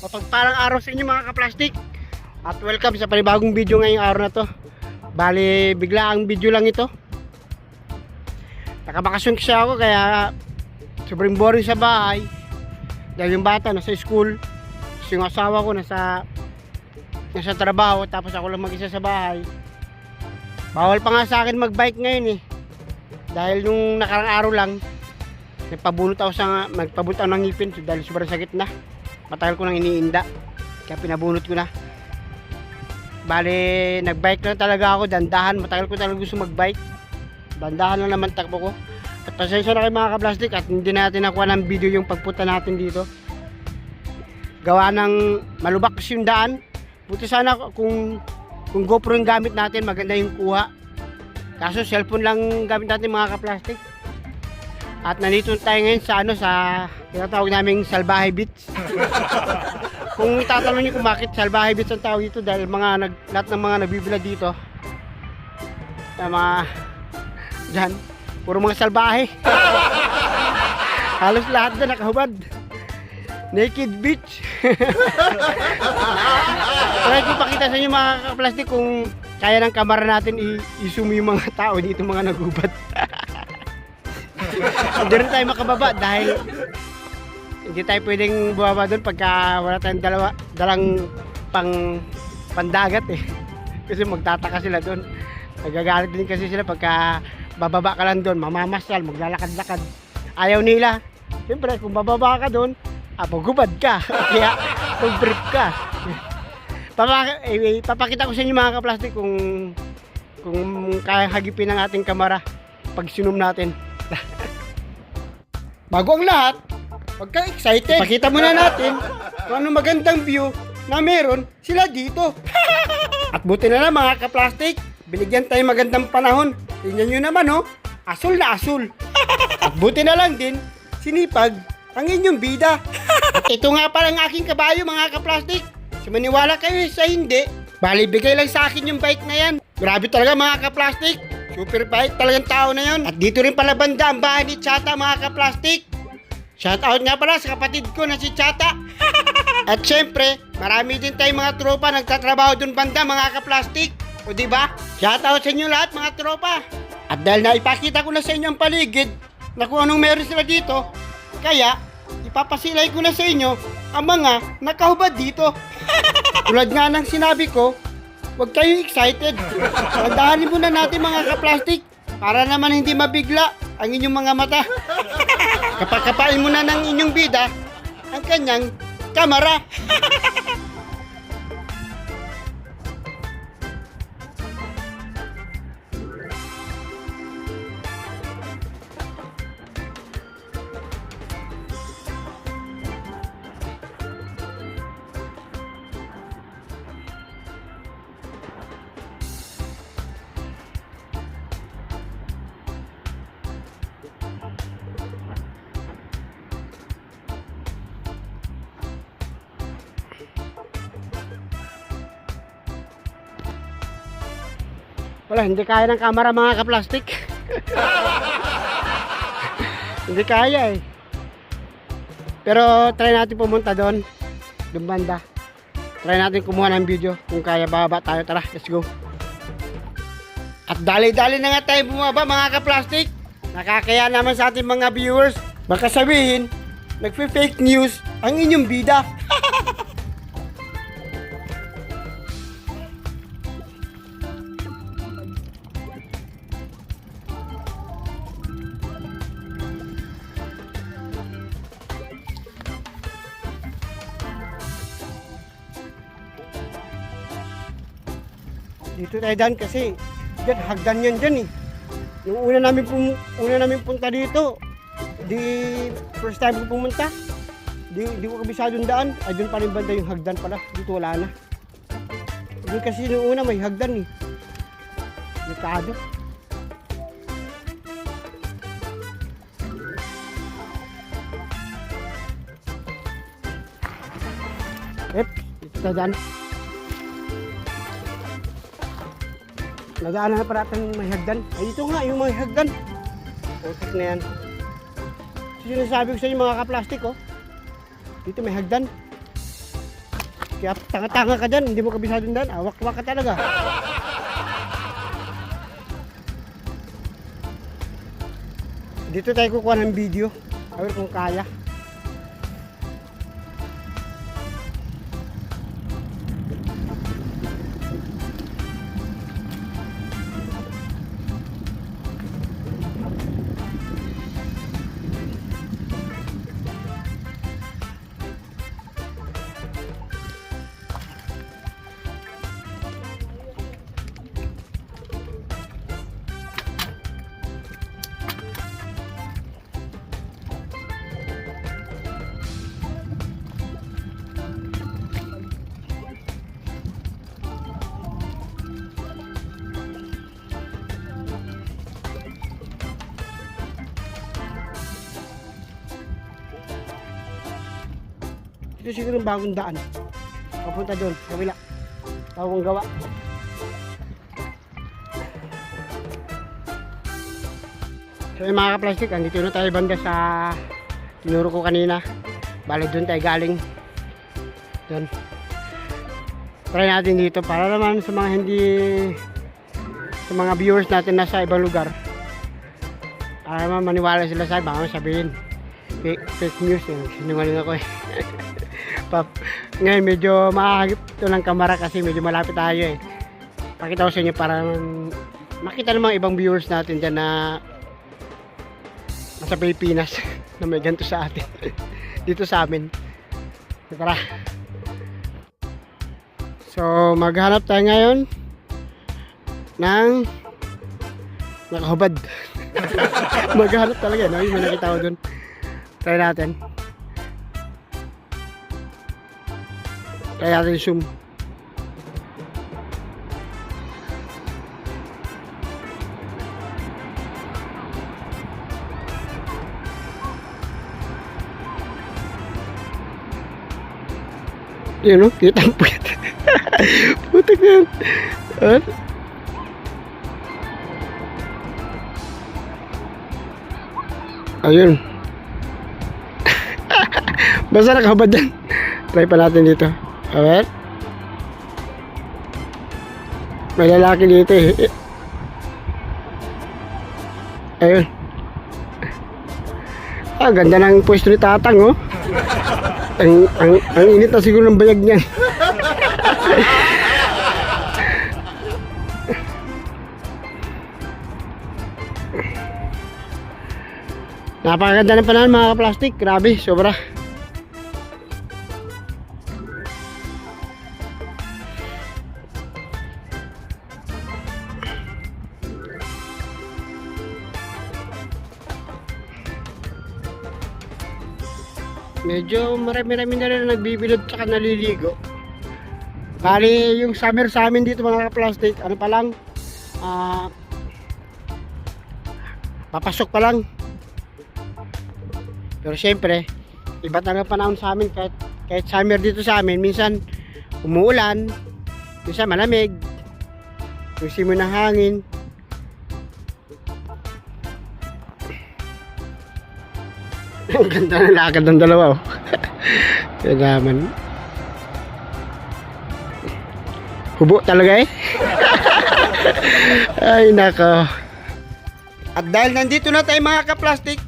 Mapagpalang araw sa inyo mga kaplastik At welcome sa panibagong video ngayong araw na to. Bali, bigla ang video lang ito. Nakabakasyon kasi ako kaya Sobrang boring sa bahay. Dahil yung bata nasa school Tapos yung asawa ko nasa Nasa trabaho Tapos ako lang mag-isa sa bahay Bawal pa nga sa akin mag-bike ngayon eh. Dahil nung nakarang araw lang Nagpabunot ako sa Nagpabunot ako ng ngipin Dahil sobrang sakit na. Matagal ko nang iniinda kaya pinabunot ko na. Bali nagbike lang talaga ako dandahan. Matagal ko talaga gusto magbike. Dandahan lang naman takbo ko. At pasensya na kayo mga kablastik at hindi natin nakuha ng video yung pagpunta natin dito. Gawa ng malubak yung daan. Buti sana kung kung GoPro yung gamit natin maganda yung kuha kaso cellphone lang gamit natin mga kaplastik at nandito tayo ngayon sa ano sa tinatawag naming Salbahe Beach. kung itatanong niyo kung bakit Salbahe Beach ang tawag dito dahil mga nag, lahat ng mga nagbibila dito na mga dyan, puro mga salbahe. Halos lahat na nakahubad. Naked beach. Try ko pakita sa inyo mga kaplastik kung kaya ng kamera natin i-zoom yung mga tao dito mga nagubad. hindi rin tayo makababa dahil hindi tayo pwedeng bumaba doon pagka wala tayong dalawa, dalang pang pandagat eh. Kasi magtataka sila doon. Nagagalit din kasi sila pagka bababa ka lang doon, mamamasyal, maglalakad-lakad. Ayaw nila. Siyempre, kung bababa ka doon, magubad ka. Kaya, mag-brief ka. Eh, eh, papakita ko sa inyo mga kaplastik kung kung kaya hagipin ng ating kamera pag sinum natin. Bago ang lahat, huwag kang excited. Pakita muna natin kung ano magandang view na meron sila dito. At buti na lang mga kaplastik, binigyan tayo magandang panahon. Tingnan nyo naman oh, asul na asul. At buti na lang din, sinipag ang inyong bida. Ito nga pala ang aking kabayo mga kaplastik. So maniwala kayo sa hindi, bali bigay lang sa akin yung bike na yan. Grabe talaga mga kaplastik. Super bike talagang tao na yon. At dito rin pala banda ang bahay ni Chata mga kaplastik. Shout out nga pala sa kapatid ko na si Chata. At syempre, marami din tayong mga tropa nagtatrabaho dun banda mga kaplastik. O di ba? Shout out sa inyo lahat mga tropa. At dahil naipakita ko na sa inyo ang paligid na kung anong meron sila dito, kaya ipapasilay ko na sa inyo ang mga nakahubad dito. Tulad nga ng sinabi ko, huwag kayong excited. Tandaanin muna natin mga kaplastik para naman hindi mabigla ang inyong mga mata. Kapakapain muna ng inyong bida ang kanyang kamera. Wala, hindi kaya ng kamera mga kaplastik. hindi kaya eh. Pero try natin pumunta doon. Doon banda. Try natin kumuha ng video kung kaya bababa tayo. Tara, let's go. At dali-dali na nga tayo bumaba mga kaplastik. Nakakaya naman sa ating mga viewers. Baka sabihin, nagpe-fake news ang inyong bida. Tayo kasi dyan, hagdan yan dyan eh. Yung una namin, pum una namin punta dito, di first time ko pumunta, di, di ko kabisadong daan, ay doon pa rin banda yung hagdan pala, dito wala na. Doon kasi yung una may hagdan eh. Dekado. Ep, dito tayo daan. Nadaanan na pa natin may hagdan. Ay, ito nga, yung may hagdan. Putik na yan. So, sinasabi ko sa inyo mga kaplastik, oh. Dito may hagdan. Kaya tanga-tanga ka dyan, hindi mo kabisado dyan. Awak-wak ka talaga. Dito tayo kukuha ng video. Awir kung kaya. Ito siguro yung bagong daan. Papunta doon, kabila. Bagong gawa. So yung mga kaplastik, andito na tayo banda sa tinuro ko kanina. Bale doon tayo galing. Doon. Try natin dito para naman sa mga hindi sa mga viewers natin nasa ibang lugar. Para naman maniwala sila sa baka sabihin fake, fake news eh. Sinungaling ako eh. Pap, ngayon medyo makakagip ito ng kamera kasi medyo malapit tayo eh. Pakita ko sa inyo para makita ng mga ibang viewers natin dyan na nasa Pilipinas na may ganito sa atin. Dito sa amin. Tara. So, maghanap tayo ngayon ng nakahubad. maghanap talaga, no? Yung nakita ko dun. Try natin. Try natin zoom. Yun o, kita ang puwet. Putik na. Ano? Ayun. Basta nakahubad yan. Try pa natin dito. Alright. May lalaki dito eh. Ayun. Ah, ganda ng pwesto ni Tatang, oh. ang, ang, ang init na siguro ng bayag niyan. Napakaganda ng panahon mga kaplastik. Grabe, sobra. Medyo marami-rami na rin nagbibilod tsaka naliligo. Bali, yung summer sa amin dito mga plastic, ano pa lang, ah, papasok pa lang. Pero syempre, iba talaga panahon sa amin kahit, kahit summer dito sa amin, minsan umuulan, minsan malamig, yung simoy ng hangin. Ang ganda ng lakad ng dalawa oh. Kaya naman. Hubo talaga eh. Ay nako. At dahil nandito na tayo mga kaplastik,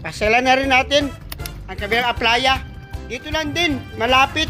pasyalan na rin natin ang kabilang aplaya. Dito lang din, malapit.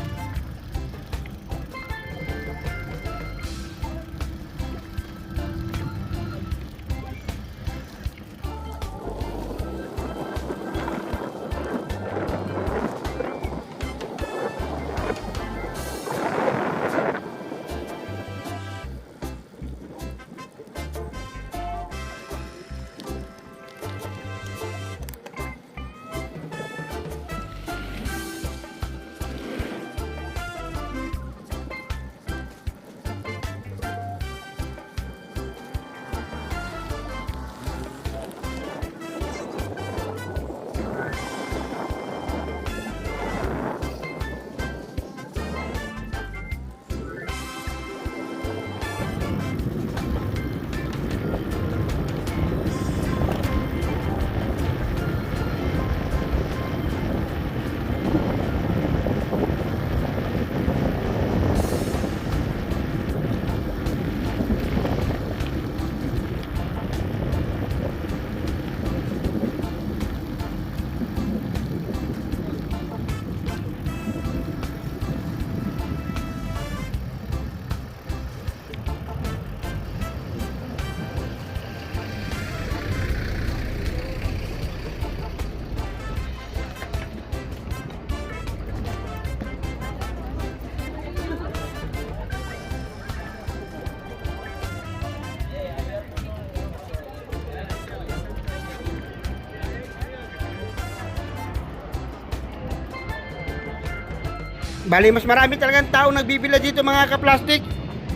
Bali, mas marami talagang tao nagbibila dito mga kaplastik.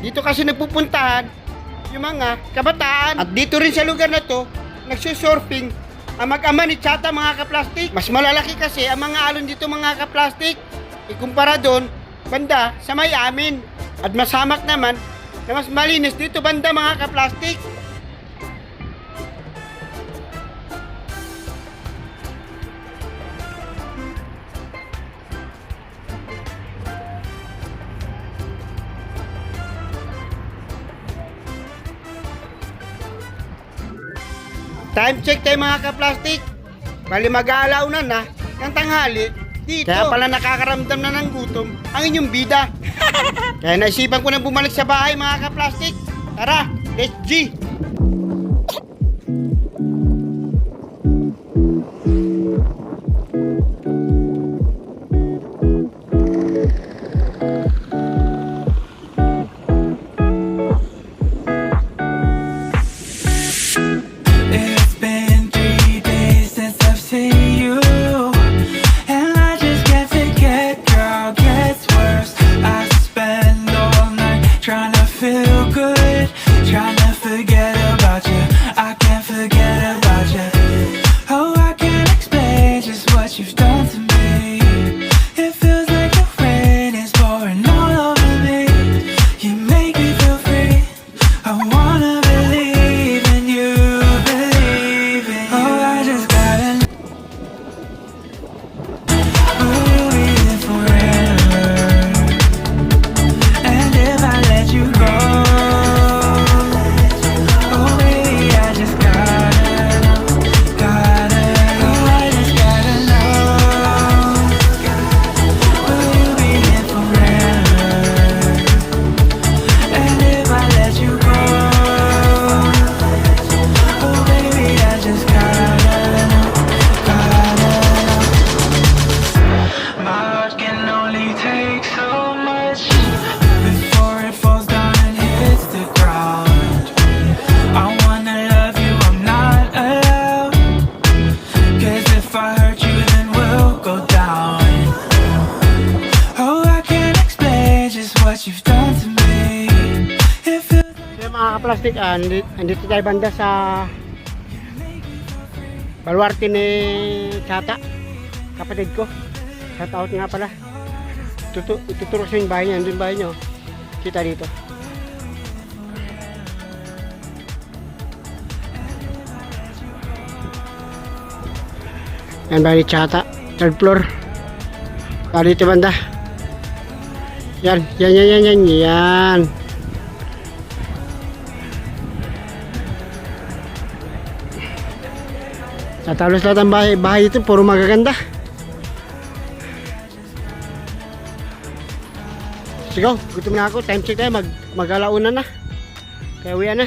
Dito kasi nagpupuntahan yung mga kabataan. At dito rin sa lugar na to, nagsusurfing ang mag-ama ni Chata mga kaplastik. Mas malalaki kasi ang mga alon dito mga kaplastik. Ikumpara doon, banda sa may amin. At mas hamak naman na mas malinis dito banda mga kaplastik. Time check tayo mga kaplastik. Bali mag-aalauna na ng tanghali dito. Kaya pala nakakaramdam na ng gutom ang inyong bida. Kaya naisipan ko na bumalik sa bahay mga kaplastik. Tara, let's G! Kaplastik, ah, andito, andito tayo banda sa baluarte ni Chata, kapatid ko. Shout out nga pala. Tutu ituturo sa yung bahay niya, andun bahay niyo. Kita dito. Yan bahay ni Chata, third floor. Ah, dito banda. Yan, yan, yan, yan, yan, yan. At halos lahat ng bahay, bahay ito, puro magaganda. Sigaw, gutom na ako. Time check tayo, mag, mag-alauna na. Kaya uwi na.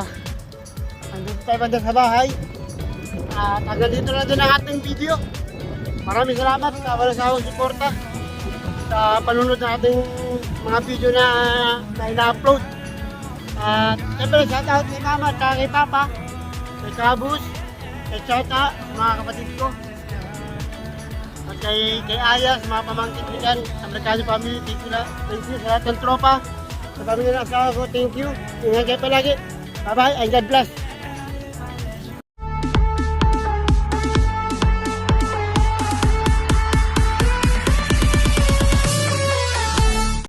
Ah, andun tayo banda sa bahay. At hanggang dito na din ang ating video. Maraming salamat sa wala sa akong suporta sa panunod ng ating mga video na, na ina-upload. At siyempre, shout out kay Mama at kay Papa, kay Kabus, kay Chata, sa mga kapatid ko. At kay, kay Aya, mga pamangkin ko dyan, sa Mercado Family, thank la- thank you sa lahat ng tropa. Sa pamilya ng asawa ko, thank you. Ingat kayo palagi. Bye-bye and God bless.